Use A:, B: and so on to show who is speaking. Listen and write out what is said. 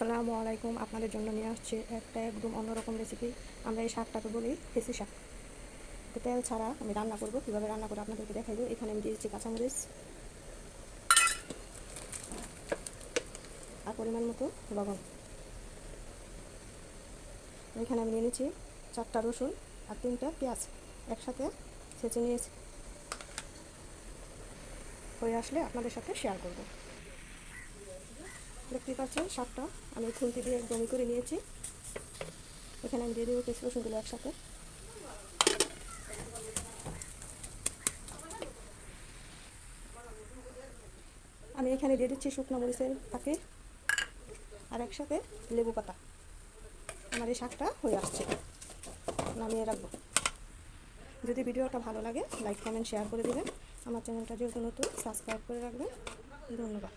A: আসসালামু আলাইকুম। আপনাদের জন্য নিয়ে আসছে একটা একদম অন্যরকম রেসিপি আমরা এই শাকটাকে বলি ফেসি শাক। তো তেল ছাড়া আমি রান্না করব। কীভাবে রান্না করে আপনাদেরকে দেখাই দেবো এখানে আমি দিয়েছি কাঁচামরিচ। আর পরিমাণ মতো লবণ। এখানে আমি নিয়ে নিয়েছি চারটা রসুন আর তিনটা পেঁয়াজ একসাথে ছেঁচে নিয়েছি। হয়ে আসলে আপনাদের সাথে শেয়ার করব। দেখতেই পাচ্ছেন, শাকটা আমি খুন্তি দিয়ে একদমই করে নিয়েছি। এখানে আমি দিয়ে দেবো পেঁচ রসুনগুলো একসাথে। আমি এখানে দিয়ে দিচ্ছি শুকনো মরিচের পাকে আর একসাথে লেবু পাতা। আমার এই শাকটা হয়ে আসছে। নামিয়ে রাখব। যদি ভিডিওটা ভালো লাগে, লাইক, কমেন্ট, শেয়ার করে দেবেন। আমার চ্যানেলটা যেহেতু নতুন, সাবস্ক্রাইব করে রাখবেন। ধন্যবাদ।